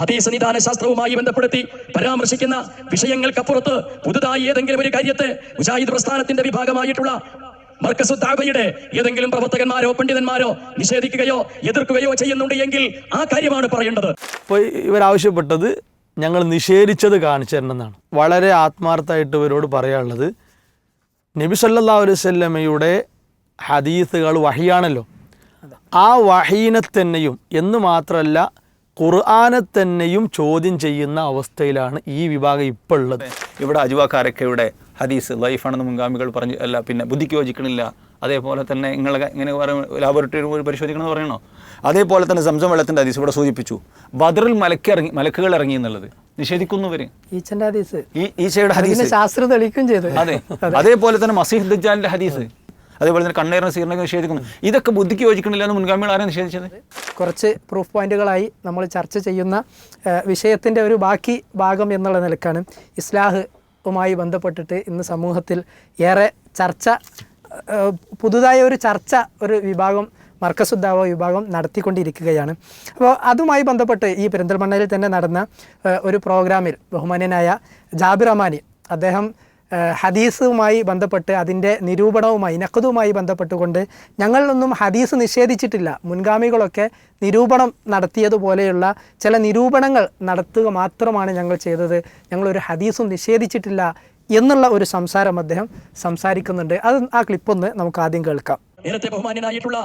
ഹദീസ് നിദാന ശാസ്ത്രവുമായി ബന്ധപ്പെടുത്തി പരാമർശിക്കുന്ന വിഷയങ്ങൾക്കപ്പുറത്ത് പുതുതായി ഏതെങ്കിലും ഒരു കാര്യത്തെ മുജാഹിദ് പ്രസ്ഥാനത്തിന്റെ വിഭാഗമായിട്ടുള്ള മർക്കസു ഏതെങ്കിലും പ്രവർത്തകന്മാരോ പണ്ഡിതന്മാരോ നിഷേധിക്കുകയോ എതിർക്കുകയോ ചെയ്യുന്നുണ്ട് എങ്കിൽ ആ കാര്യമാണ് പറയേണ്ടത്. അപ്പോൾ ഇവരാവശ്യപ്പെട്ടത് ഞങ്ങൾ നിഷേധിച്ചത് കാണിച്ചു തരണമെന്നാണ് വളരെ ആത്മാർത്ഥമായിട്ട് ഇവരോട് പറയാനുള്ളത്. നബി സല്ലാ അലൈവല്ലമയുടെ ഹദീസുകൾ വഹിയാണല്ലോ. ആ വഹീനെ തന്നെയും എന്ന് മാത്രമല്ല ഖുർആനെ തന്നെയും ചോദ്യം ചെയ്യുന്ന അവസ്ഥയിലാണ് ഈ വിഭാഗം ഇപ്പോൾ ഉള്ളത് ഇവിടെ അജുവാക്കാരൊക്കെയുടെ ഹദീസ് ലൈഫാണെന്ന് മുൻഗാമികൾ പറഞ്ഞു. അല്ല പിന്നെ ബുദ്ധിക്ക് യോജിക്കണില്ല. അതേപോലെ തന്നെ നിങ്ങളെ ഇങ്ങനെ ലാബോറട്ടറി പോയി പരിശോധിക്കണമെന്ന് പറയണോ? അതേപോലെ തന്നെ സംസം വെള്ളത്തിന്റെ ഹദീസ് ഇവിടെ സൂചിപ്പിച്ചു. ബദറിൽ മലക്ക് ഇറങ്ങി മലക്കുകൾ ഇറങ്ങി എന്നുള്ളത്. നിഷേധിക്കുന്നവര് ഈച്ചന്റെ ഹദീസ്. ഈ ഈശയുടെ ഹദീസ്. ശാസ്ത്രം തെളിയിക്കും ചെയ്തു. അതെ. അതേപോലെ തന്നെ മസീഹ് ദജാലിന്റെ ഹദീസ്. അതേപോലെ തന്നെ കണ്ണേറിന് സീറിനൊക്കെ നിഷേധിക്കുന്നു. ഇതൊക്കെ ബുദ്ധിക്ക് യോജിക്കുന്നില്ല എന്ന് മുൻഗാമികൾ ആരെ നിഷേധിച്ചത്? കുറച്ച് പ്രൂഫ് പോയിന്റുകളായി നമ്മൾ ചർച്ച ചെയ്യുന്ന വിഷയത്തിന്റെ ഒരു ബാക്കി ഭാഗം എന്നുള്ള നിലക്കാണ് ഇസ്ലാഹുമായി ബന്ധപ്പെട്ടിട്ട് ഇന്ന് സമൂഹത്തിൽ ഏറെ ചർച്ച പുതുതായ ഒരു ചർച്ച ഒരു വിഭാഗം മർക്കസുദ്ദാവ വിഭാഗം നടത്തിക്കൊണ്ടിരിക്കുകയാണ്. അപ്പോൾ അതുമായി ബന്ധപ്പെട്ട് ഈ പെരിന്തൽമണ്ണയിൽ തന്നെ നടന്ന ഒരു പ്രോഗ്രാമിൽ ബഹുമാന്യനായ ജാബിർ അമാനി അദ്ദേഹം ഹദീസുമായി ബന്ധപ്പെട്ട് അതിന്റെ നിരൂപണവുമായി നഖദുമായി ബന്ധപ്പെട്ടുകൊണ്ട് ഞങ്ങളൊന്നും ഹദീസ് നിഷേധിച്ചിട്ടില്ല. മുൻഗാമികളൊക്കെ നിരൂപണം നടത്തിയതുപോലെയുള്ള ചില നിരൂപണങ്ങൾ നടത്തുക മാത്രമാണ് ഞങ്ങൾ ചെയ്തത്. ഞങ്ങളൊരു ഹദീസും നിഷേധിച്ചിട്ടില്ല എന്നുള്ള ഒരു സംസാരം അദ്ദേഹം സംസാരിക്കുന്നുണ്ട്. അത് ആ ക്ലിപ്പൊന്ന് നമുക്ക് ആദ്യം കേൾക്കാം. നേരത്തെ ബഹുമാന്യനായിട്ടുള്ള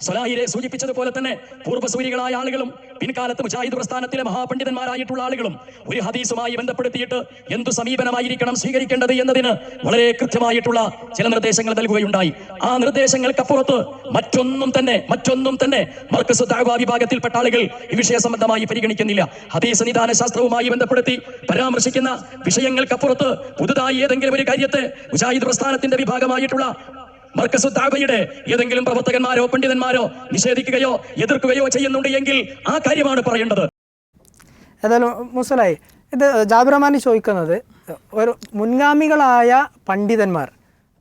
സലാഹിരെ സൂചിപ്പിച്ചതുപോലെ തന്നെ പൂർവസൂരികളായ ആളുകളും പിൻകാലത്ത് മുജാഹിദ് പ്രസ്ഥാനത്തിലെ മഹാപണ്ഡിതന്മാരായിട്ടുള്ള ആളുകളും ഒരു ഹദീസുമായി ബന്ധപ്പെടുത്തിയിട്ട് എന്തു സമീപനമായിരിക്കണം സ്വീകരിക്കേണ്ടത് എന്നതിന് വളരെ കൃത്യമായിട്ടുള്ള ചില നിർദ്ദേശങ്ങൾ നൽകുകയുണ്ടായി. ആ നിർദ്ദേശങ്ങൾക്കപ്പുറത്ത് മറ്റൊന്നും തന്നെ മറ്റൊന്നും തന്നെ മർക്കസ് താഴ്വ വിഭാഗത്തിൽപ്പെട്ട ആളുകൾ ഈ വിഷയ സംബന്ധമായി പരിഗണിക്കുന്നില്ല. ഹദീസ് നിദാന ശാസ്ത്രവുമായി ബന്ധപ്പെടുത്തി പരാമർശിക്കുന്ന വിഷയങ്ങൾക്കപ്പുറത്ത് പുതുതായി ഏതെങ്കിലും ഒരു കാര്യത്തെ മുജാഹിദ് പ്രസ്ഥാനത്തിന്റെ വിഭാഗമായിട്ടുള്ള മർക്കസു താബയുടെ ഏതെങ്കിലും പ്രവർത്തകന്മാരോ പണ്ഡിതന്മാരോ നിഷേധിക്കുകയോ എതിർക്കുകയോ ചെയ്യുന്നുണ്ട് എങ്കിൽ ആ കാര്യമാണ് പറയേണ്ടത്. ഏതായാലും മുസലായി ഇത് ജാബിറമാനി ചോദിക്കുന്നത് ഒരു മുൻഗാമികളായ പണ്ഡിതന്മാർ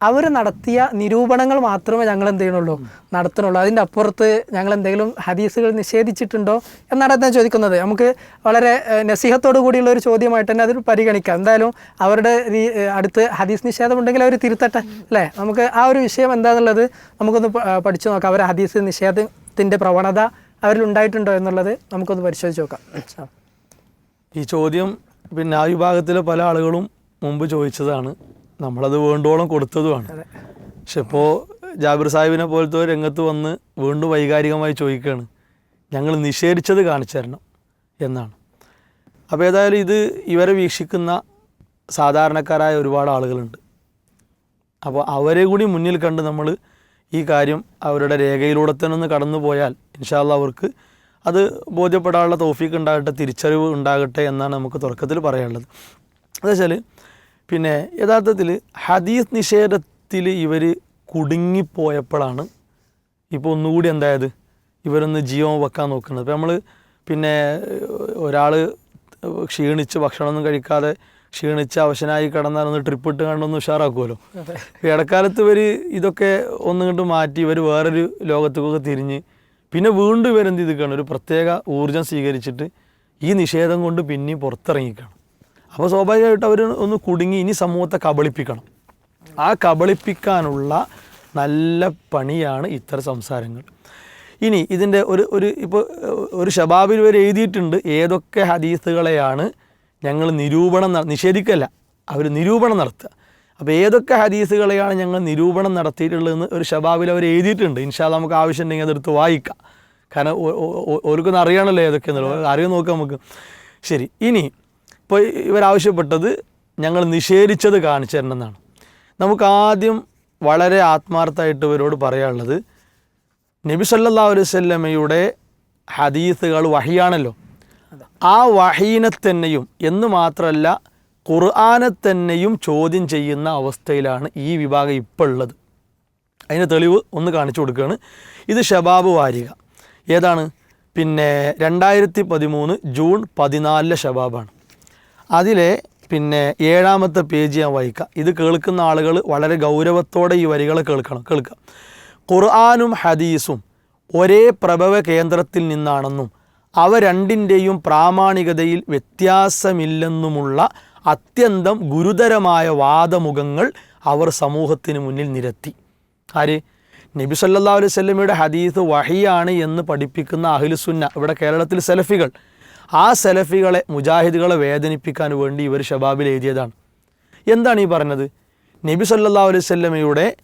അവർ നടത്തിയ നിരൂപണങ്ങൾ മാത്രമേ ഞങ്ങൾ എന്ത് ചെയ്യണുള്ളൂ നടത്തണുള്ളൂ. അതിന്റെ അപ്പുറത്ത് ഞങ്ങൾ എന്തെങ്കിലും ഹദീസുകൾ നിഷേധിച്ചിട്ടുണ്ടോ എന്നാണ് അദ്ദേഹം ചോദിക്കുന്നത്. നമുക്ക് വളരെ നസീഹത്തോടു കൂടിയുള്ള ഒരു ചോദ്യമായിട്ട് തന്നെ അതിൽ പരിഗണിക്കാം. എന്തായാലും അവരുടെ അടുത്ത് ഹദീസ് നിഷേധം ഉണ്ടെങ്കിൽ അവർ തിരുത്തട്ടെ അല്ലേ? നമുക്ക് ആ ഒരു വിഷയം എന്താണെന്നുള്ളത് നമുക്കൊന്ന് പഠിച്ചു നോക്കാം. അവർ ഹദീസ് നിഷേധത്തിന്റെ പ്രവണത അവരിൽ ഉണ്ടായിട്ടുണ്ടോ എന്നുള്ളത് നമുക്കൊന്ന് പരിശോധിച്ച് നോക്കാം. ഈ ചോദ്യം പിന്നെ ആ വിഭാഗത്തിലെ പല ആളുകളും മുമ്പ് ചോദിച്ചതാണ്. നമ്മളത് വേണ്ടോളം കൊടുത്തതുമാണ്. പക്ഷെ ഇപ്പോൾ ജാബിർ സാഹിബിനെ പോലത്തെ രംഗത്ത് വന്ന് വീണ്ടും വൈകാരികമായി ചോദിക്കുകയാണ് ഞങ്ങൾ നിഷേധിച്ചത് കാണിച്ചു തരണം എന്നാണ്. അപ്പോൾ ഏതായാലും ഇത് ഇവരെ വീക്ഷിക്കുന്ന സാധാരണക്കാരായ ഒരുപാട് ആളുകളുണ്ട്. അപ്പോൾ അവരെ കൂടി മുന്നിൽ കണ്ട് നമ്മൾ ഈ കാര്യം അവരുടെ രേഖയിലൂടെ തന്നെ ഒന്ന് കടന്നു പോയാൽ ഇൻഷാല്ല അവർക്ക് അത് ബോധ്യപ്പെടാനുള്ള തോഫീക്ക് ഉണ്ടാകട്ടെ തിരിച്ചറിവ് ഉണ്ടാകട്ടെ എന്നാണ് നമുക്ക് തുടക്കത്തിൽ പറയാനുള്ളത്. എന്താ വെച്ചാൽ പിന്നെ യഥാർത്ഥത്തിൽ ഹദീസ് നിഷേധത്തിൽ ഇവർ കുടുങ്ങിപ്പോയപ്പോഴാണ് ഇപ്പോൾ ഒന്നുകൂടി എന്തായത്? ഇവരൊന്ന് ജീവൻ വെക്കാൻ നോക്കുന്നത്. അപ്പോൾ നമ്മൾ പിന്നെ ഒരാൾ ക്ഷീണിച്ച് ഭക്ഷണമൊന്നും കഴിക്കാതെ ക്ഷീണിച്ച് അവശനായി കിടന്നാൽ ഒന്ന് ട്രിപ്പ് ഇട്ട് കണ്ടൊന്ന് ഉഷാറാക്കുമല്ലോ. ഇടക്കാലത്ത് ഇവർ ഇതൊക്കെ ഒന്നുകൊണ്ട് മാറ്റി ഇവർ വേറൊരു ലോകത്തേക്കൊക്കെ തിരിഞ്ഞ് പിന്നെ വീണ്ടും ഇവരെന്ത് ചെയ്തിരിക്കുകയാണ്? ഒരു പ്രത്യേക ഊർജം സ്വീകരിച്ചിട്ട് ഈ നിഷേധം കൊണ്ട് പിന്നെയും പുറത്തിറങ്ങിക്കണം അപ്പോൾ സ്വാഭാവികമായിട്ട് അവർ ഒന്ന് കുടുങ്ങി ഇനി സമൂഹത്തെ കബളിപ്പിക്കണം ആ കബളിപ്പിക്കാനുള്ള നല്ല പണിയാണ് ഇത്തരം സംസാരങ്ങൾ ഇനി ഇതിന്റെ ഒരു ഒരു ഇപ്പോൾ ഒരു ഷബാബിൽ വരെ എഴുതിയിട്ടുണ്ട് ഏതൊക്കെ ഹദീസുകളെയാണ് ഞങ്ങൾ നിരൂപണം നിഷേധിക്കല്ല അവർ നിരൂപണം നടത്തുക അപ്പോൾ ഏതൊക്കെ ഹദീസുകളെയാണ് ഞങ്ങൾ നിരൂപണം നടത്തിയിട്ടുള്ളതെന്ന് ഒരു ഷബാബിൽ അവർ എഴുതിയിട്ടുണ്ട് ഇൻഷാ നമുക്ക് ആവശ്യമുണ്ടെങ്കിൽ അതെടുത്ത് വായിക്കാം കാരണം ഓർക്കൊന്നും അറിയണമല്ലോ ഏതൊക്കെയെന്നുള്ളത് അറിയാൻ നോക്കാം നമുക്ക് ശരി ഇനി ഇപ്പോൾ ഇവരാവശ്യപ്പെട്ടത് ഞങ്ങൾ നിഷേധിച്ചത് കാണിച്ചു തരണമെന്നാണ്. നമുക്ക് ആദ്യം വളരെ ആത്മാർത്ഥമായിട്ട് ഇവരോട് പറയാനുള്ളത് നബി സല്ലാ അലൈവല്ലമയുടെ ഹദീസുകൾ വഹിയാണല്ലോ. ആ വഹീനെ തന്നെയും എന്ന് മാത്രമല്ല ഖുർആാനെ തന്നെയും ചോദ്യം ചെയ്യുന്ന അവസ്ഥയിലാണ് ഈ വിഭാഗം ഇപ്പോൾ ഉള്ളത്. അതിന് തെളിവ് ഒന്ന് കാണിച്ചു കൊടുക്കുകയാണ്. ഇത് ഷബാബ് വാരിക. ഏതാണ്? പിന്നെ രണ്ടായിരത്തി പതിമൂന്ന് ജൂൺ പതിനാലിലെ ഷബാബാണ്. അതിലെ പിന്നെ ഏഴാമത്തെ പേജ് ഞാൻ വായിക്കാം. ഇത് കേൾക്കുന്ന ആളുകൾ വളരെ ഗൗരവത്തോടെ ഈ വരികളെ കേൾക്കണം. കേൾക്കുക ഖുർആാനും ഹദീസും ഒരേ പ്രഭവ കേന്ദ്രത്തിൽ നിന്നാണെന്നും അവ രണ്ടിന്റെയും പ്രാമാണികതയിൽ വ്യത്യാസമില്ലെന്നുമുള്ള അത്യന്തം ഗുരുതരമായ വാദമുഖങ്ങൾ അവർ സമൂഹത്തിന് മുന്നിൽ നിരത്തി. ആര്? നബി സല്ലാ അലൈഹി സ്വല്ലമയുടെ ഹദീസ് വഹിയാണ് എന്ന് പഠിപ്പിക്കുന്ന അഹിലുസുന്ന ഇവിടെ കേരളത്തിൽ സെലഫികൾ ആ സെലഫികളെ മുജാഹിദുകളെ വേദനിപ്പിക്കാൻ വേണ്ടി ഇവർ ഷബാബിൽ എഴുതിയതാണ്. എന്താണ് ഈ പറഞ്ഞത്? നബി സല്ലാ അലൈഹി സ്വല്ലമയുടെ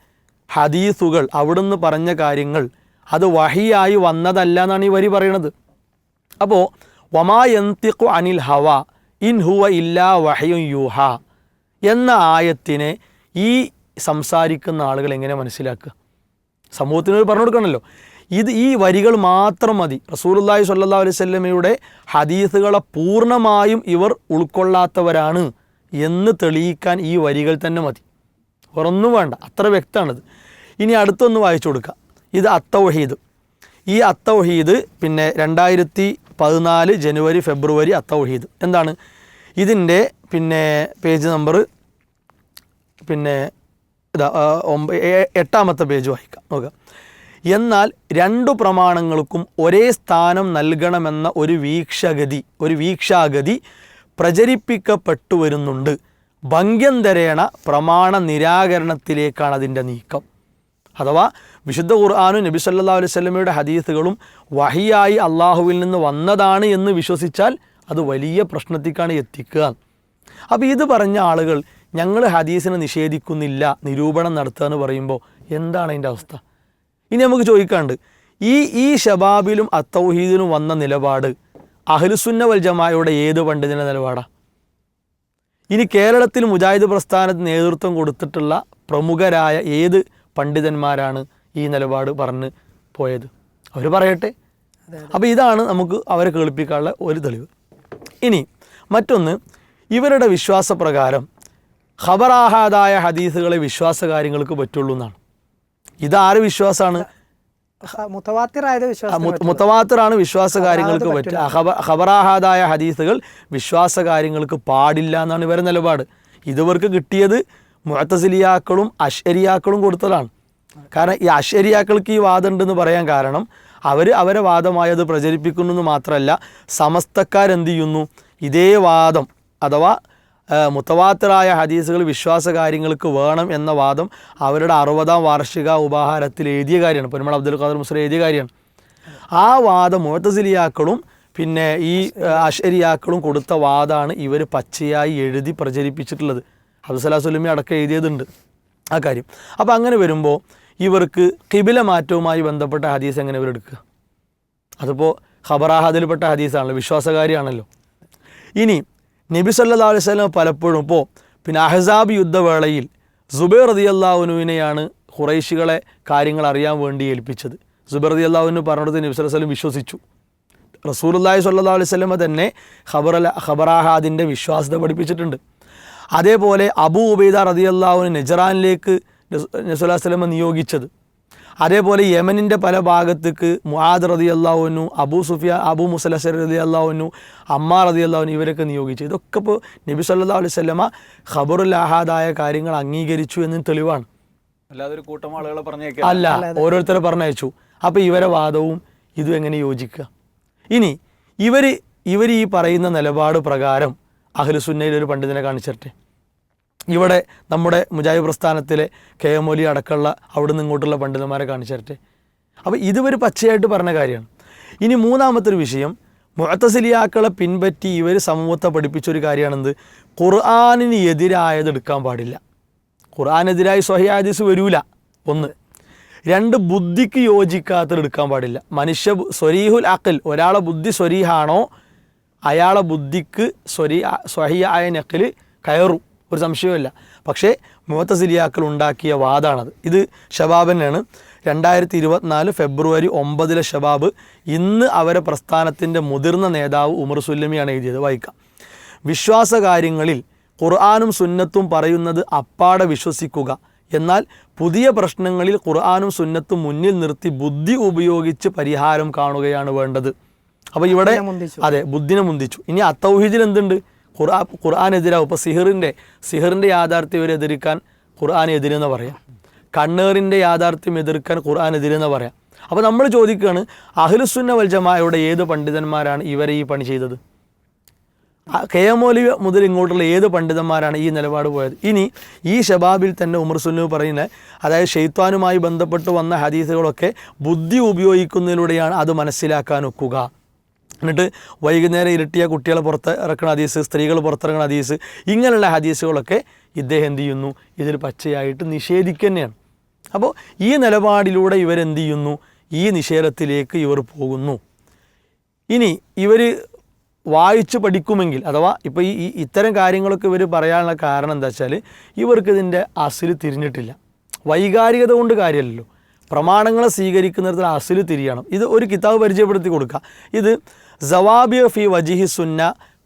ഹദീസുകൾ അവിടുന്ന് പറഞ്ഞ കാര്യങ്ങൾ അത് വഹിയായി വന്നതല്ല എന്നാണ് ഈ വരി പറയണത്. അപ്പോൾ വമാ യന്തിഖു അനിൽ ഹവ ഇൻ ഹുവ ഇല്ലാ വഹയും യുഹ എന്ന ആയത്തിനെ ഈ സംസാരിക്കുന്ന ആളുകൾ എങ്ങനെ മനസ്സിലാക്കുക? സമൂഹത്തിന് പറഞ്ഞു കൊടുക്കണമല്ലോ. ഇത് ഈ വരികൾ മാത്രം മതി. റസൂലുള്ളാഹി സല്ലാ അലൈഹി വസല്ലമയുടെ ഹദീസുകളെ പൂർണമായും ഇവർ ഉൾക്കൊള്ളാത്തവരാണ് എന്ന് തെളിയിക്കാൻ ഈ വരികൾ തന്നെ മതി. വേറൊന്നും വേണ്ട. അത്ര വ്യക്തമാണത്. ഇനി അടുത്തൊന്ന് വായിച്ചു കൊടുക്കുക ഇത് അത്തൗഹീദ്. ഈ അത്തൗഹീദ് പിന്നെ രണ്ടായിരത്തി പതിനാല് ജനുവരി ഫെബ്രുവരി അത്തൗഹീദ്. എന്താണ്? ഇതിന്റെ പിന്നെ പേജ് നമ്പർ പിന്നെ ഇതാ ഒമ്പ എട്ടാമത്തെ പേജ് വായിക്കാം. നോക്കാം. എന്നാൽ രണ്ടു പ്രമാണങ്ങൾക്കും ഒരേ സ്ഥാനം നൽകണമെന്ന ഒരു വീക്ഷഗതി ഒരു വീക്ഷാഗതി പ്രചരിപ്പിക്കപ്പെട്ടു വരുന്നുണ്ട്. ഭംഗ്യന്തരേണ പ്രമാണ നിരാകരണത്തിലേക്കാണ് അതിന്റെ നീക്കം. അഥവാ വിശുദ്ധ ഖുർആാനും നബി സല്ലാ അലൈഹി സ്വലമയുടെ ഹദീസുകളും വഹിയായി അള്ളാഹുവിൽ നിന്ന് വന്നതാണ് എന്ന് വിശ്വസിച്ചാൽ അത് വലിയ പ്രശ്നത്തിക്കാണ് എത്തിക്കുക. അപ്പോൾ ഇത് പറഞ്ഞ ആളുകൾ ഞങ്ങൾ ഹദീസിനെ നിഷേധിക്കുന്നില്ല നിരൂപണം നടത്തുക എന്ന് പറയുമ്പോൾ എന്താണ് അതിന്റെ അവസ്ഥ? ഇനി നമുക്ക് ചോദിക്കാണ്ട് ഈ ഈ ഷബാബിലും അത്തൗഹീദിലും വന്ന നിലപാട് അഹ്ലുസുന്ന വൽ ജമായയുടെ ഏത് പണ്ഡിതന്റെ നിലപാടാണ് ഇനി കേരളത്തിൽ മുജാഹിദ് പ്രസ്ഥാനത്തിന് നേതൃത്വം കൊടുത്തിട്ടുള്ള പ്രമുഖരായ ഏത് പണ്ഡിതന്മാരാണ് ഈ നിലപാട് പറഞ്ഞ് പോയത്? അവർ പറയട്ടെ. അപ്പോൾ ഇതാണ് നമുക്ക് അവരെ കേൾപ്പിക്കാനുള്ള ഒരു തെളിവ്. ഇനി മറ്റൊന്ന് ഇവരുടെ വിശ്വാസപ്രകാരം ഖബറാഹാദായ ഹദീസുകളെ വിശ്വാസ കാര്യങ്ങൾക്ക് പറ്റുള്ളൂ എന്നാണ്. ഇതാര് വിശ്വാസമാണ് മുത്തവാത്തറാണ് വിശ്വാസം കാര്യങ്ങൾക്ക് പറ്റുക. ഖബറാഹാദായ ഹദീസുകൾ വിശ്വാസ കാര്യങ്ങൾക്ക് പാടില്ല എന്നാണ് ഇവരുടെ നിലപാട്. ഇതുവർക്ക് കിട്ടിയത് മുഴത്തസിലിയാക്കളും അശ്വരിയാക്കളും കൊടുത്തതാണ്. കാരണം ഈ അശ്വരിയാക്കൾക്ക് ഈ വാദമുണ്ടെന്ന് പറയാൻ കാരണം അവർ അവരെ വാദമായത് പ്രചരിപ്പിക്കുന്നു എന്ന് മാത്രമല്ല സമസ്തക്കാരെന്ത് ചെയ്യുന്നു? ഇതേ വാദം അഥവാ മുത്തവാത്തിറായ ഹദീസുകൾ വിശ്വാസ കാര്യങ്ങൾക്ക് വേണം എന്ന വാദം അവരുടെ അറുപതാം വാർഷിക ഉപാഹാരത്തിൽ എഴുതിയ കാര്യമാണ്. പൊന്മൾ അബ്ദുൽ ഖാദർ മുസ്ലിം എഴുതിയ കാര്യമാണ്. ആ വാദം മുഴത്തസിലിയാക്കളും പിന്നെ ഈ അഷരിയാക്കളും കൊടുത്ത വാദമാണ് ഇവർ പച്ചയായി എഴുതി പ്രചരിപ്പിച്ചിട്ടുള്ളത്. അബ്ദുസലാ സുലമി അടക്കം എഴുതിയതുണ്ട് ആ കാര്യം. അപ്പോൾ അങ്ങനെ വരുമ്പോൾ ഇവർക്ക് കിബില മാറ്റവുമായി ബന്ധപ്പെട്ട ഹദീസ് എങ്ങനെ ഇവർ എടുക്കുക? അതിപ്പോൾ ഖബറാഹദിൽപ്പെട്ട ഹദീസാണല്ലോ വിശ്വാസകാരിയാണല്ലോ. ഇനി നബി സല്ലാ അലൈഹി സ്വലം പലപ്പോഴും ഇപ്പോൾ പിന്നെ അഹസാബ് യുദ്ധവേളയിൽ സുബൈർ റതി അള്ളാഹുനുവിനെയാണ് ഖുറൈശികളെ കാര്യങ്ങൾ അറിയാൻ വേണ്ടി ഏൽപ്പിച്ചത്. സുബൈർ റതി അള്ളാഹുവിന് പറഞ്ഞത് നബി സല്ലല്ലാഹു വല്ലം വിശ്വസിച്ചു. റസൂലുള്ളാഹി സല്ലാ അലൈഹി സ്വലമ തന്നെ ഖബർ ഖബറാഹാദിന്റെ വിശ്വാസത പഠിപ്പിച്ചിട്ടുണ്ട്. അതേപോലെ അബു ഉബൈദ റതി അള്ളാഹുവിന് നെജറാനിലേക്ക് നസുല്ലാ സ്വലമ നിയോഗിച്ചത്. അതേപോലെ യമനിന്റെ പല ഭാഗത്തേക്ക് മുഹാദ് റതി അള്ളാഹുനു അബൂ സുഫിയ അബൂ മുസലസർ റതി അള്ളാഹുനു അമ്മാ റതി അള്ളാഹുനു ഇവരൊക്കെ നിയോഗിച്ചു. ഇതൊക്കെ ഇപ്പോൾ നബി സല്ലാ അലൈഹി സ്വലമ ഖബറുൽ അഹാദായ കാര്യങ്ങൾ അംഗീകരിച്ചു എന്ന് തെളിവാണ്. അല്ലാതെ ഒരു കൂട്ടം ആളുകളെ പറഞ്ഞേക്കാം അല്ല ഓരോരുത്തരെ പറഞ്ഞയച്ചു. അപ്പോൾ ഇവരെ വാദവും ഇതും എങ്ങനെ യോജിക്കുക? ഇനി ഇവർ ഇവർ ഈ പറയുന്ന നിലപാട് പ്രകാരം അഹ്ലുസുന്നയിൽ ഒരു പണ്ഡിതനെ കാണിച്ചിട്ടെ. ഇവിടെ നമ്മുടെ മുജാഹിബ് പ്രസ്ഥാനത്തിലെ കെ എം ഒലി അടക്കമുള്ള അവിടെ നിന്ന് ഇങ്ങോട്ടുള്ള പണ്ഡിതന്മാരെ കാണിച്ചു തരട്ടെ. അപ്പോൾ ഇതുവരെ പച്ചയായിട്ട് പറഞ്ഞ കാര്യമാണ്. ഇനി മൂന്നാമത്തെ ഒരു വിഷയം മുഴത്തസിലിയാക്കളെ പിൻപറ്റി ഇവർ സമൂഹത്തെ പഠിപ്പിച്ചൊരു കാര്യമാണെന്ത്? ഖുർആാനിന് എതിരായത് എടുക്കാൻ പാടില്ല. ഖുർആാനെതിരായി സ്വഹിയാദിസ് വരൂല. ഒന്ന്. രണ്ട് ബുദ്ധിക്ക് യോജിക്കാത്തത് എടുക്കാൻ പാടില്ല. മനുഷ്യ സ്വരീഹുൽ അക്കൽ ഒരാളെ ബുദ്ധി സ്വരീഹാണോ അയാളെ ബുദ്ധിക്ക് സ്വരീ സ്വഹിയായ നക്കൽ കയറും. ഒരു സംശയവുമില്ല. പക്ഷേ മുഹത്തസിലിയാക്കൾ ഉണ്ടാക്കിയ വാദാണത്. ഇത് ഷബാബിനാണ് രണ്ടായിരത്തി ഇരുപത്തിനാല് ഫെബ്രുവരി ഒമ്പതിലെ ഷബാബ് ഇന്ന് അവരെ പ്രസ്ഥാനത്തിന്റെ മുതിർന്ന നേതാവ് ഉമർ സുല്ലമിയാണ് എഴുതിയത്. വായിക്കാം. വിശ്വാസ കാര്യങ്ങളിൽ ഖുർആാനും സുന്നത്തും പറയുന്നത് അപ്പാടെ വിശ്വസിക്കുക. എന്നാൽ പുതിയ പ്രശ്നങ്ങളിൽ ഖുർആാനും സുന്നത്തും മുന്നിൽ നിർത്തി ബുദ്ധി ഉപയോഗിച്ച് പരിഹാരം കാണുകയാണ് വേണ്ടത്. അപ്പോൾ ഇവിടെ അതെ ബുദ്ധിനെ മുന്തിച്ചു. ഇനി അത്തൗഹീദിൽ എന്തുണ്ട്? ഖുർആ ഖുർആൻ എതിരാവും ഇപ്പോൾ സിഹിറിന്റെ സിഹിറിന്റെ യാഥാർത്ഥ്യം ഇവരെ എതിർക്കാൻ ഖുർആൻ എതിരെന്ന് പറയാം. കണ്ണേറിന്റെ യാഥാർത്ഥ്യം എതിർക്കാൻ ഖുർആൻ എതിരെന്ന് പറയാം. അപ്പോൾ നമ്മൾ ചോദിക്കുകയാണ് അഹ്ലുസുന്ന വൽജമായയുടെ ഏത് പണ്ഡിതന്മാരാണ് ഇവരെ ഈ പണി ചെയ്തത്? കെ എം മുതൽ ഇങ്ങോട്ടുള്ള ഏത് പണ്ഡിതന്മാരാണ് ഈ നിലപാട് പോയത്? ഇനി ഈ ഷബാബിൽ തന്നെ ഉമർ സുന്നു പറയുന്നത് അതായത് ഷെയ്ത്താനുമായി ബന്ധപ്പെട്ട് വന്ന ഹദീസുകളൊക്കെ ബുദ്ധി ഉപയോഗിക്കുന്നതിലൂടെയാണ് അത് മനസ്സിലാക്കാൻ ഒക്കുക. എന്നിട്ട് വൈകുന്നേരം ഇരട്ടിയ കുട്ടികളെ പുറത്ത് ഇറക്കുന്ന ഹദീസ് സ്ത്രീകൾ പുറത്തിറങ്ങുന്ന ഹദീസ് ഇങ്ങനെയുള്ള ഹദീസുകളൊക്കെ ഇദ്ദേഹം എന്ത് ചെയ്യുന്നു? ഇതിൽ പച്ചയായിട്ട് നിഷേധിക്കുക തന്നെയാണ്. അപ്പോൾ ഈ നിലപാടിലൂടെ ഇവരെന്ത് ചെയ്യുന്നു? ഈ നിഷേധത്തിലേക്ക് ഇവർ പോകുന്നു. ഇനി ഇവർ വായിച്ച് പഠിക്കുമെങ്കിൽ അഥവാ ഇപ്പോൾ ഈ- ഇത്തരം കാര്യങ്ങളൊക്കെ ഇവർ പറയാനുള്ള കാരണം എന്താ വെച്ചാൽ ഇവർക്കിതിന്റെ അസിൽ തിരിഞ്ഞിട്ടില്ല. വൈകാരികത കൊണ്ട് കാര്യമല്ലല്ലോ. പ്രമാണങ്ങളെ സ്വീകരിക്കുന്നിടത്തിൽ അസിൽ തിരിയണം. ഇത് ഒരു കിതാബ് പരിചയപ്പെടുത്തി കൊടുക്കുക. ഇത് സവാബിയ ഫി വജിഹി സുന്ന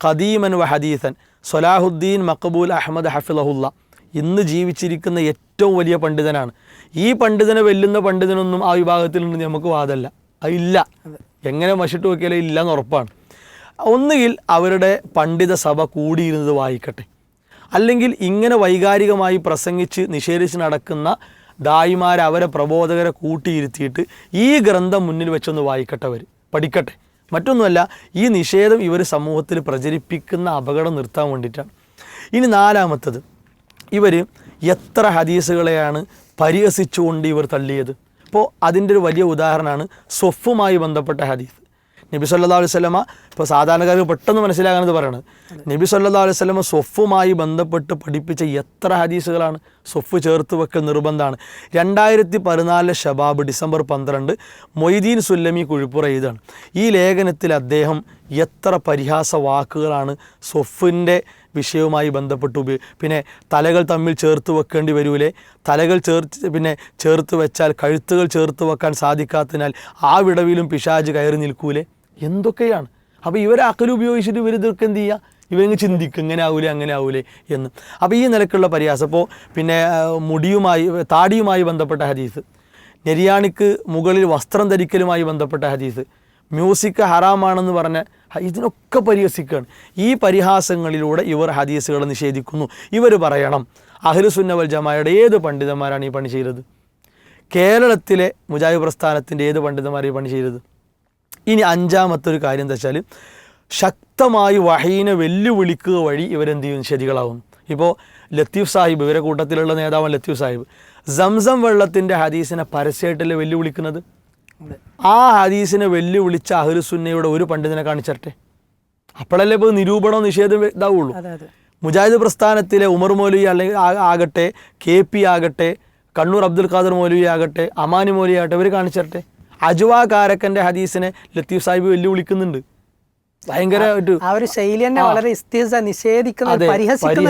ഖദീമൻ വ ഹദീസൻ. സൊലാഹുദ്ദീൻ മഖബൂൽ അഹമ്മദ് ഹഫിലഹുല്ല ഇന്ന് ജീവിച്ചിരിക്കുന്ന ഏറ്റവും വലിയ പണ്ഡിതനാണ്. ഈ പണ്ഡിതനെ വെല്ലുന്ന പണ്ഡിതനൊന്നും ആ വിഭാഗത്തിലുണ്ടെന്ന് നമുക്ക് വാദമല്ല അതില്ല എങ്ങനെ മഷിട്ട് നോക്കിയാലും ഇല്ല എന്ന് ഉറപ്പാണ്. ഒന്നുകിൽ അവരുടെ പണ്ഡിത സഭ കൂടിയിരുന്നത് വായിക്കട്ടെ. അല്ലെങ്കിൽ ഇങ്ങനെ വൈകാരികമായി പ്രസംഗിച്ച് നിഷേധിച്ച് നടക്കുന്ന ദായിമാരെ അവരെ പ്രബോധകരെ കൂട്ടിയിരുത്തിയിട്ട് ഈ ഗ്രന്ഥം മുന്നിൽ വെച്ചൊന്ന് വായിക്കട്ടെ അവർ പഠിക്കട്ടെ. മറ്റൊന്നുമല്ല ഈ നിഷേധം ഇവർ സമൂഹത്തിൽ പ്രചരിപ്പിക്കുന്ന അപകടം നിർത്താൻ വേണ്ടിയിട്ടാണ്. ഇനി നാലാമത്തത് ഇവർ എത്ര ഹദീസുകളെയാണ് പരിഹസിച്ചുകൊണ്ട് ഇവർ തള്ളിയത്? അപ്പോൾ അതിന്റെ ഒരു വലിയ ഉദാഹരണമാണ് സ്വഫുമായി ബന്ധപ്പെട്ട ഹദീസ്. നബി സല്ലാ അലൈഹി സ്വലമ ഇപ്പോൾ സാധാരണക്കാർക്ക് പെട്ടെന്ന് മനസ്സിലാകാനത് പറയണത് നബി സല്ലാ അലൈഹി സ്വലമ സ്വഫുമായി ബന്ധപ്പെട്ട് പഠിപ്പിച്ച എത്ര ഹദീസുകളാണ്? സ്വഫ് ചേർത്ത് വെക്കൽ നിർബന്ധമാണ്. രണ്ടായിരത്തി പതിനാലിലെ ഷബാബ് ഡിസംബർ പന്ത്രണ്ട് മൊയ്തീൻ സുല്ലമി കുഴിപ്പുറ ഇതാണ് ഈ ലേഖനത്തിൽ അദ്ദേഹം എത്ര പരിഹാസ വാക്കുകളാണ് സ്വഫിന്റെ വിഷയവുമായി ബന്ധപ്പെട്ട് ഉപയോഗി പിന്നെ തലകൾ തമ്മിൽ ചേർത്ത് വെക്കേണ്ടി വരൂലേ? തലകൾ ചേർത്ത് പിന്നെ ചേർത്ത് വെച്ചാൽ കഴുത്തുകൾ ചേർത്ത് വെക്കാൻ സാധിക്കാത്തതിനാൽ ആ വിടവിലും പിശാജ് കയറി നിൽക്കൂലേ? എന്തൊക്കെയാണ്? അപ്പോൾ ഇവരെ അക്കൽ ഉപയോഗിച്ചിട്ട് ഇവർ ഇതൊക്കെ എന്ത് ചെയ്യുക ഇവരിങ്ങ് ചിന്തിക്കും ഇങ്ങനെ ആവൂലേ അങ്ങനെ ആവൂലേ എന്ന്. അപ്പോൾ ഈ നിലക്കുള്ള പരിഹാസം. അപ്പോൾ പിന്നെ മുടിയുമായി താടിയുമായി ബന്ധപ്പെട്ട ഹദീസ് നെരിയാണിക്ക് മുകളിൽ വസ്ത്രം ധരിക്കലുമായി ബന്ധപ്പെട്ട ഹദീസ് മ്യൂസിക് ഹറാമാണെന്ന് പറഞ്ഞ ഇതിനൊക്കെ പരിഹസിക്കുകയാണ് ഈ പരിഹാസങ്ങളിലൂടെ ഇവർ ഹദീസുകൾ നിഷേധിക്കുന്നു. ഇവർ പറയണം അഹ്ലുസുന്നവൽ ജമായയുടെ ഏത് പണ്ഡിതന്മാരാണ് ഈ പണി ചെയ്തത്? കേരളത്തിലെ മുജാഹിദ് പ്രസ്ഥാനത്തിന്റെ ഏത് പണ്ഡിതന്മാർ ഈ പണി ചെയ്തത്? ഇനി അഞ്ചാമത്തെ ഒരു കാര്യം എന്താ വെച്ചാൽ ശക്തമായി വഹീനെ വെല്ലുവിളിക്കുക വഴി ഇവരെന്ത് ചെയ്യും? ശരികളാവും. ഇപ്പോൾ ലത്തീഫ് സാഹിബ് ഇവരെ കൂട്ടത്തിലുള്ള നേതാവാണ് ലത്തീഫ് സാഹിബ്. സംസം വെള്ളത്തിന്റെ ഹദീസിനെ പരസ്യമായിട്ടല്ലേ വെല്ലുവിളിക്കുന്നത്? ആ ഹദീസിനെ വെല്ലുവിളിച്ച അഹ്ലുസുന്നയുടെ ഒരു പണ്ഡിതനെ കാണിച്ചട്ടെ അപ്പോഴല്ലേ ഇപ്പോൾ നിരൂപണോ നിഷേധം ഇതാവുള്ളൂ. മുജാഹിദ് പ്രസ്ഥാനത്തിലെ ഉമർ മൗലവി അല്ലെങ്കിൽ ആകട്ടെ കെ പി ആകട്ടെ കണ്ണൂർ അബ്ദുൽ ഖാദർ മൗലവി ആകട്ടെ അമാനി മൗലവി ആകട്ടെ ഇവർ കാണിച്ചട്ടെ അജുവ കാരക്കന്റെ ഹദീസിനെ ലത്തീഫ് സാഹിബ് വെല്ലുവിളിക്കുന്നുണ്ട്. ഭയങ്കര ഒരു ആ ഒരു ശൈലി തന്നെ വളരെ നിഷേധിക്കുന്ന പരിഹസിക്കുന്ന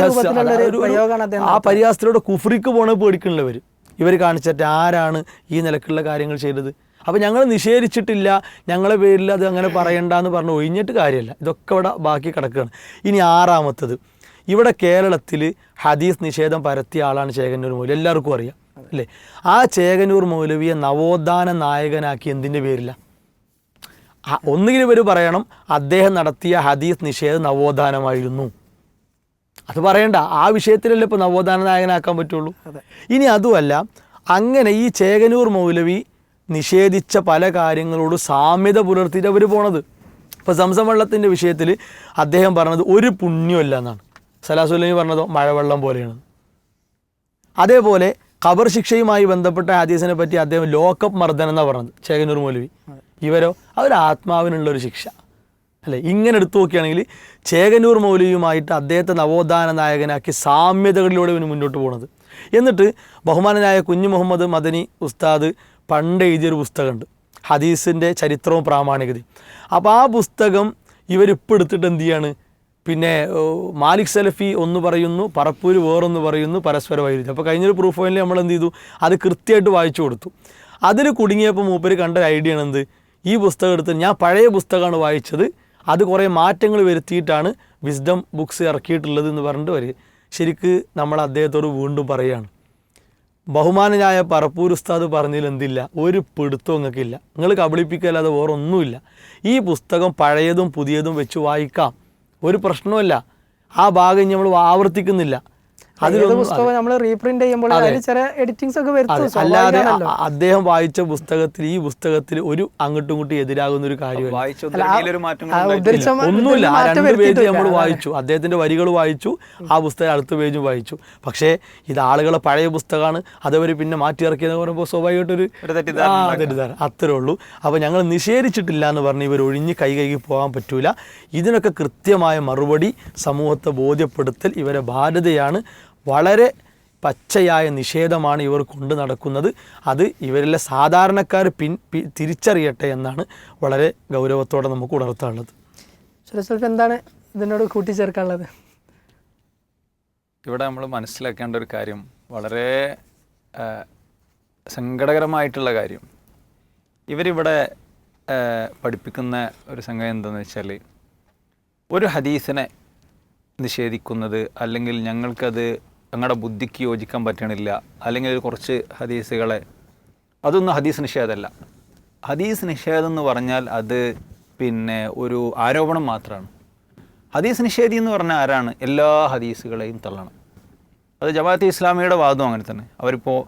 ആ പരിഹാസത്തിലൂടെ കുഫ്രിക്ക് പോണ പേടിക്കണില്ലവർ ഇവർ കാണിച്ചിട്ട് ആരാണ് ഈ നിലക്കുള്ള കാര്യങ്ങൾ ചെയ്തത്. അപ്പോൾ ഞങ്ങൾ നിഷേധിച്ചിട്ടില്ല ഞങ്ങളെ പേരിൽ അത് അങ്ങനെ പറയണ്ടെന്ന് പറഞ്ഞ് ഒഴിഞ്ഞിട്ട് കാര്യമല്ല ഇതൊക്കെ ഇവിടെ ബാക്കി കിടക്കുകയാണ്. ഇനി ആറാമത്തത്. ഇവിടെ കേരളത്തിൽ ഹദീസ് നിഷേധം പരത്തിയ ആളാണ് ചേകന്നൂർ മൗലവി. എല്ലാവർക്കും അറിയാം. അല്ലേ? ആ ചേകനൂർ മൗലവിയെ നവോത്ഥാന നായകനാക്കി എന്തിന്റെ പേരില്ല ഒന്നുകിൽ ഇവർ പറയണം അദ്ദേഹം നടത്തിയ ഹദീസ് നിഷേധ നവോത്ഥാനമായിരുന്നു. അത് പറയണ്ട ആ വിഷയത്തിലല്ലേ ഇപ്പോൾ നവോത്ഥാന നായകനാക്കാൻ പറ്റുള്ളൂ. ഇനി അതുമല്ല അങ്ങനെ ഈ ചേകനൂർ മൗലവി നിഷേധിച്ച പല കാര്യങ്ങളോട് സാമ്യത പുലർത്തിയിട്ട് അവർ പോണത്. ഇപ്പോൾ സംസം വെള്ളത്തിന്റെ വിഷയത്തിൽ അദ്ദേഹം പറഞ്ഞത് ഒരു പുണ്യമല്ല എന്നാണ്. സലാസുല്ലമി പറഞ്ഞതോ മഴവെള്ളം പോലെയാണ്. അതേപോലെ ഖബർ ശിക്ഷയുമായി ബന്ധപ്പെട്ട ഹദീസിനെ പറ്റി അദ്ദേഹം ലോക്കപ്പ് മർദ്ദനം എന്നാണ് പറഞ്ഞത് ചേകനൂർ മൗലവി. ഇവരോ? അവർ ആത്മാവിനുള്ള ഒരു ശിക്ഷ. അല്ലേ? ഇങ്ങനെ എടുത്തു നോക്കുകയാണെങ്കിൽ ചേകനൂർ മൗലവിയുമായിട്ട് അദ്ദേഹത്തെ നവോത്ഥാന നായകനാക്കി സാമ്യതകളിലൂടെ ഇവന് മുന്നോട്ട് പോകുന്നത് എന്നിട്ട് ബഹുമാനനായ കുഞ്ഞു മുഹമ്മദ് മദനി ഉസ്താദ് പണ്ട് എഴുതിയൊരു പുസ്തകമുണ്ട്. ഹദീസിന്റെ ചരിത്രവും പ്രാമാണികതയും. അപ്പോൾ ആ പുസ്തകം ഇവരിപ്പോൾ എടുത്തിട്ട് എന്ത് ചെയ്യാണ്? പിന്നെ മാലിക് സലഫി ഒന്ന് പറയുന്നു പറപ്പൂര് വേറൊന്ന് പറയുന്നു പരസ്പര വൈരുദ്ധ്യം. അപ്പോൾ കഴിഞ്ഞൊരു പ്രൂഫ് പോയിന്റിൽ നമ്മൾ എന്ത് ചെയ്തു? അത് കൃത്യമായിട്ട് വായിച്ചു കൊടുത്തു. അതിൽ കുടുങ്ങിയപ്പോൾ മൂപ്പര് കണ്ട ഒരു ഐഡിയ ആണ് എന്ത് ഈ പുസ്തകം എടുത്ത് ഞാൻ പഴയ പുസ്തകമാണ് വായിച്ചത്. അത് കുറേ മാറ്റങ്ങൾ വരുത്തിയിട്ടാണ് വിസ്ഡം ബുക്സ് ഇറക്കിയിട്ടുള്ളത് എന്ന് പറഞ്ഞിട്ട് വരിക ശരിക്ക് നമ്മൾ അദ്ദേഹത്തോട് വീണ്ടും പറയുകയാണ് ബഹുമാനനായ പറപ്പൂർ ഉസ്താദ് പറഞ്ഞതിൽ എന്തില്ല? ഒരു പിടുത്തവും നിങ്ങൾക്കില്ല നിങ്ങൾ കബളിപ്പിക്കല്ലാതെ വേറൊന്നുമില്ല. ഈ പുസ്തകം പഴയതും പുതിയതും വെച്ച് വായിക്കാം. ഒരു പ്രശ്നവുമില്ല. ആ ഭാഗം നമ്മൾ ആവർത്തിക്കുന്നില്ല. പുസ്തകം നമ്മൾ റീപ്രിന്റ് ചെയ്യുമ്പോൾ എഡിറ്റിംഗ്സ് ഒക്കെ വരുത്തും. അല്ലാതെ. അദ്ദേഹം വായിച്ച പുസ്തകത്തിൽ ഈ പുസ്തകത്തിൽ ഒരു അങ്ങോട്ടും ഇങ്ങോട്ടും എതിരാകുന്ന ഒരു കാര്യം ഒന്നുമില്ല. ആ രണ്ട് പേജ് നമ്മൾ വായിച്ചു. അദ്ദേഹത്തിന്റെ വരികൾ വായിച്ചു. ആ പുസ്തകം അടുത്ത പേജും വായിച്ചു. പക്ഷേ ഇത് ആളുകളെ പഴയ പുസ്തകമാണ്. അതവർ പിന്നെ മാറ്റി ഇറക്കിയെന്ന് പറയുമ്പോൾ സ്വാഭാവികമായിട്ടൊരു തെറ്റിദ്ധാരണ അത്രേ ഉള്ളൂ. അപ്പോൾ ഞങ്ങൾ നിഷേധിച്ചിട്ടില്ല എന്ന് പറഞ്ഞ് ഇവർ ഒഴിഞ്ഞ് കൈ കൈകി പോകാൻ പറ്റൂല. ഇതിനൊക്കെ കൃത്യമായ മറുപടി സമൂഹത്തെ ബോധ്യപ്പെടുത്തൽ ഇവരെ ബാധ്യതയാണ്. വളരെ പച്ചയായ നിഷേധമാണ് ഇവർ കൊണ്ടു നടക്കുന്നത്. അത് ഇവരിലെ സാധാരണക്കാർ പിൻ പി- തിരിച്ചറിയട്ടെ എന്നാണ് വളരെ ഗൗരവത്തോടെ നമുക്ക് ഉണർത്താനുള്ളത്. സുരേഷ് എന്താണ് ഇതിനോട് കൂട്ടിച്ചേർക്കാനുള്ളത്? ഇവിടെ നമ്മൾ മനസ്സിലാക്കേണ്ട ഒരു കാര്യം വളരെ സങ്കടകരമായിട്ടുള്ള കാര്യം. ഇവരിവിടെ പഠിപ്പിക്കുന്ന ഒരു സംഗതി എന്താണെന്ന് വെച്ചാൽ ഒരു ഹദീസിനെ നിഷേധിക്കുന്നത് അല്ലെങ്കിൽ ഞങ്ങൾക്കത് ഞങ്ങളുടെ ബുദ്ധിക്ക് യോജിക്കാൻ പറ്റണില്ല അല്ലെങ്കിൽ കുറച്ച് ഹദീസുകളെ അതൊന്നും ഹദീസ് നിഷേധമല്ല. ഹദീസ് നിഷേധം എന്ന് പറഞ്ഞാൽ അത് പിന്നെ ഒരു ആരോപണം മാത്രമാണ് ഹദീസ് നിഷേധി എന്ന് പറഞ്ഞാൽ ആരാണ്? എല്ലാ ഹദീസുകളെയും തള്ളണം. അത് ജമാഅത്ത് ഇസ്ലാമിയുടെ വാദം അങ്ങനെ തന്നെ. അവരിപ്പോൾ